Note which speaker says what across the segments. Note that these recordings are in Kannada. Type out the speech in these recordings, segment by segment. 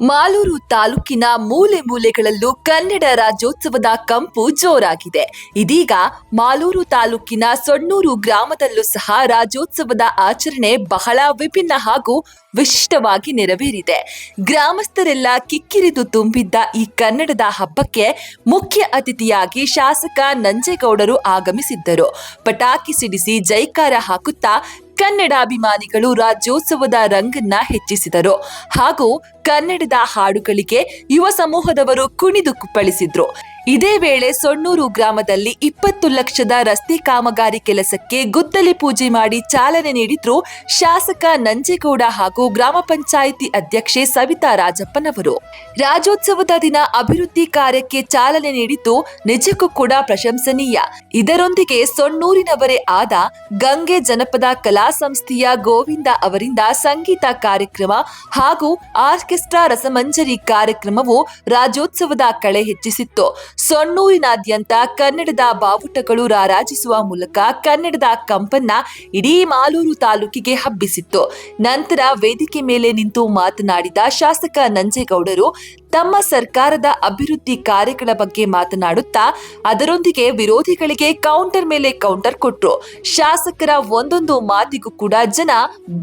Speaker 1: ಮಾಲೂರು ತಾಲೂಕಿನ ಮೂಲೆ ಮೂಲೆಗಳಲ್ಲೂ ಕನ್ನಡ ರಾಜ್ಯೋತ್ಸವದ ಕಂಪು ಜೋರಾಗಿದೆ. ಇದೀಗ ಮಾಲೂರು ತಾಲೂಕಿನ ಸೊಣ್ಣೂರು ಗ್ರಾಮದಲ್ಲೂ ಸಹ ರಾಜ್ಯೋತ್ಸವದ ಆಚರಣೆ ಬಹಳ ವಿಭಿನ್ನ ಹಾಗೂ ವಿಶಿಷ್ಟವಾಗಿ ನೆರವೇರಿದೆ. ಗ್ರಾಮಸ್ಥರೆಲ್ಲ ಕಿಕ್ಕಿರಿದು ತುಂಬಿದ್ದ ಈ ಕನ್ನಡದ ಹಬ್ಬಕ್ಕೆ ಮುಖ್ಯ ಅತಿಥಿಯಾಗಿ ಶಾಸಕ ನಂಜೇಗೌಡರು ಆಗಮಿಸಿದ್ದರು. ಪಟಾಕಿ ಸಿಡಿಸಿ ಜೈಕಾರ ಹಾಕುತ್ತಾ ಕನ್ನಡಾಭಿಮಾನಿಗಳು ರಾಜ್ಯೋತ್ಸವದ ರಂಗನ್ನ ಹೆಚ್ಚಿಸಿದರು. ಹಾಗೂ ಕನ್ನಡದ ಹಾಡುಗಳಿಗೆ ಯುವ ಸಮೂಹದವರು ಕುಣಿದು ಕುಪ್ಪಳಿಸಿದ್ರು. ಇದೇ ವೇಳೆ ಸೊಣ್ಣೂರು ಗ್ರಾಮದಲ್ಲಿ ಇಪ್ಪತ್ತು ಲಕ್ಷದ ರಸ್ತೆ ಕಾಮಗಾರಿ ಕೆಲಸಕ್ಕೆ ಗುದ್ದಲಿ ಪೂಜೆ ಮಾಡಿ ಚಾಲನೆ ನೀಡಿದ್ರು ಶಾಸಕ ನಂಜೇಗೌಡ ಹಾಗೂ ಗ್ರಾಮ ಪಂಚಾಯಿತಿ ಅಧ್ಯಕ್ಷೆ ಸವಿತಾ ರಾಜಪ್ಪನವರು. ರಾಜ್ಯೋತ್ಸವದ ದಿನ ಅಭಿವೃದ್ಧಿ ಕಾರ್ಯಕ್ಕೆ ಚಾಲನೆ ನೀಡಿದ್ದು ನಿಜಕ್ಕೂ ಕೂಡ ಪ್ರಶಂಸನೀಯ. ಇದರೊಂದಿಗೆ ಸೊಣ್ಣೂರಿನವರೇ ಆದ ಗಂಗೆ ಜನಪದ ಕಲಾ ಸಂಸ್ಥೆಯ ಗೋವಿಂದ ಅವರಿಂದ ಸಂಗೀತ ಕಾರ್ಯಕ್ರಮ ಹಾಗೂ ಆರ್ಕೆಸ್ಟ್ರಾ ರಸಮಂಜರಿ ಕಾರ್ಯಕ್ರಮವು ರಾಜ್ಯೋತ್ಸವದ ಕಳೆ ಹೆಚ್ಚಿಸಿತ್ತು. ಸೊಣ್ಣೂರಿನಾದ್ಯಂತ ಕನ್ನಡದ ಬಾವುಟಗಳು ರಾರಾಜಿಸುವ ಮೂಲಕ ಕನ್ನಡದ ಕಂಪನ್ನ ಇಡೀ ಮಾಲೂರು ತಾಲೂಕಿಗೆ ಹಬ್ಬಿಸಿತ್ತು. ನಂತರ ವೇದಿಕೆ ಮೇಲೆ ನಿಂತು ಮಾತನಾಡಿದ ಶಾಸಕ ನಂಜೇಗೌಡರು ತಮ್ಮ ಸರ್ಕಾರದ ಅಭಿವೃದ್ಧಿ ಕಾರ್ಯಗಳ ಬಗ್ಗೆ ಮಾತನಾಡುತ್ತಾ ಅದರೊಂದಿಗೆ ವಿರೋಧಿಗಳಿಗೆ ಕೌಂಟರ್ ಮೇಲೆ ಕೌಂಟರ್ ಕೊಟ್ರು. ಶಾಸಕರ ಒಂದೊಂದು ಮಾತಿಗೂ ಕೂಡ ಜನ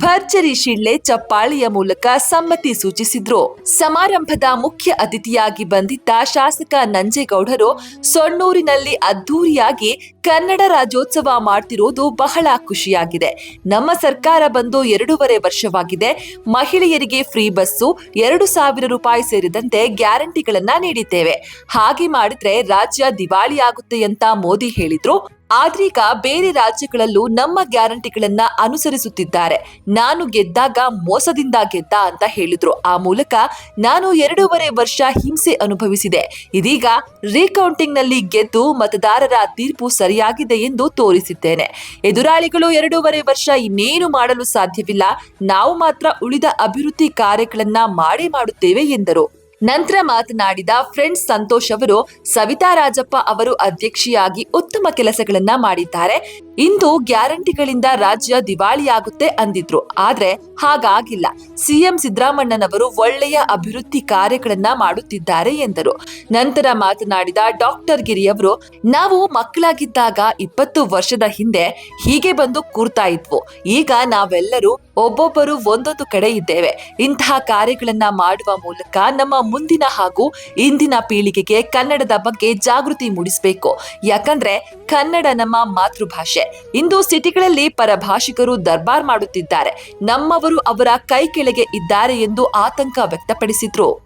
Speaker 1: ಭರ್ಜರಿ ಶಿಳ್ಳೆ ಚಪ್ಪಾಳಿಯ ಮೂಲಕ ಸಮ್ಮತಿ ಸೂಚಿಸಿದ್ರು. ಸಮಾರಂಭದ ಮುಖ್ಯ ಅತಿಥಿಯಾಗಿ ಬಂದಿದ್ದ ಶಾಸಕ ನಂಜೇಗೌಡರು ಸೊಣ್ಣೂರಿನಲ್ಲಿ ಅದ್ದೂರಿಯಾಗಿ ಕನ್ನಡ ರಾಜ್ಯೋತ್ಸವ ಮಾಡ್ತಿರೋದು ಬಹಳ ಖುಷಿಯಾಗಿದೆ. ನಮ್ಮ ಸರ್ಕಾರ ಬಂದು ಎರಡೂವರೆ ವರ್ಷವಾಗಿದೆ. ಮಹಿಳೆಯರಿಗೆ ಫ್ರೀ ಬಸ್ಸು, ಎರಡು ಸಾವಿರ ರೂಪಾಯಿ ಸೇರಿದಂತೆ ಗ್ಯಾರಂಟಿಗಳನ್ನ ನೀಡಿದ್ದೇವೆ. ಹಾಗೆ ಮಾಡಿದ್ರೆ ರಾಜ್ಯ ದಿವಾಳಿ ಆಗುತ್ತೆ ಅಂತ ಮೋದಿ ಹೇಳಿದ್ರು. ಆದ್ರೀಗ ಬೇರೆ ರಾಜ್ಯಗಳಲ್ಲೂ ನಮ್ಮ ಗ್ಯಾರಂಟಿಗಳನ್ನ ಅನುಸರಿಸುತ್ತಿದ್ದಾರೆ. ನಾನು ಗೆದ್ದಾಗ ಮೋಸದಿಂದ ಗೆದ್ದ ಅಂತ ಹೇಳಿದ್ರು. ಆ ಮೂಲಕ ನಾನು ಎರಡೂವರೆ ವರ್ಷ ಹಿಂಸೆ ಅನುಭವಿಸಿದೆ. ಇದೀಗ ರೀಕೌಂಟಿಂಗ್ನಲ್ಲಿ ಗೆದ್ದು ಮತದಾರರ ತೀರ್ಪು ಸರಿಯಾಗಿದೆ ಎಂದು ತೋರಿಸಿದ್ದೇನೆ. ಎದುರಾಳಿಗಳು ಎರಡೂವರೆ ವರ್ಷ ಇನ್ನೇನು ಮಾಡಲು ಸಾಧ್ಯವಿಲ್ಲ. ನಾವು ಮಾತ್ರ ಉಳಿದ ಅಭಿವೃದ್ಧಿ ಕಾರ್ಯಗಳನ್ನ ಮಾಡಿ ಮಾಡುತ್ತೇವೆ ಎಂದರು. ನಂತರ ಮಾತನಾಡಿದ ಫ್ರೆಂಡ್ಸ್ ಸಂತೋಷ್ ಅವರು ಸವಿತಾ ರಾಜಪ್ಪ ಅವರು ಅಧ್ಯಕ್ಷಿಯಾಗಿ ಉತ್ತಮ ಕೆಲಸಗಳನ್ನ ಮಾಡಿದ್ದಾರೆ. ಇಂದು ಗ್ಯಾರಂಟಿಗಳಿಂದ ರಾಜ್ಯ ದಿವಾಳಿಯಾಗುತ್ತೆ ಅಂದಿದ್ರು. ಆದ್ರೆ ಹಾಗಾಗಿಲ್ಲ. ಸಿಎಂ ಸಿದ್ದರಾಮಣ್ಣನವರು ಒಳ್ಳೆಯ ಅಭಿವೃದ್ಧಿ ಕಾರ್ಯಗಳನ್ನ ಮಾಡುತ್ತಿದ್ದಾರೆ ಎಂದರು. ನಂತರ ಮಾತನಾಡಿದ ಡಾಕ್ಟರ್ ಗಿರಿಯವರು, ನಾವು ಮಕ್ಕಳಾಗಿದ್ದಾಗ ಇಪ್ಪತ್ತು ವರ್ಷದ ಹಿಂದೆ ಹೀಗೆ ಬಂದು ಕೂರ್ತಾ ಇದ್ವು. ಈಗ ನಾವೆಲ್ಲರೂ ಒಬ್ಬೊಬ್ಬರು ಒಂದೊಂದು ಕಡೆ ಇದ್ದೇವೆ. ಇಂತಹ ಕಾರ್ಯಗಳನ್ನ ಮಾಡುವ ಮೂಲಕ ನಮ್ಮ ಮುಂದಿನ ಹಾಗೂ ಇಂದಿನ ಪೀಳಿಗೆಗೆ ಕನ್ನಡದ ಬಗ್ಗೆ ಜಾಗೃತಿ ಮೂಡಿಸಬೇಕು. ಯಾಕಂದ್ರೆ ಕನ್ನಡ ನಮ್ಮ ಮಾತೃಭಾಷೆ. ಇಂದು. ಸಿಟಿಗಳಲ್ಲಿ ಪರಭಾಷಿಕರು ದರ್ಬಾರ್ ಮಾಡುತ್ತಿದ್ದಾರೆ. ನಮ್ಮವರು ಅವರ ಕೈ ಕೆಳಗೆ ಇದ್ದಾರೆ ಎಂದು ಆತಂಕ ವ್ಯಕ್ತಪಡಿಸಿದ್ರು.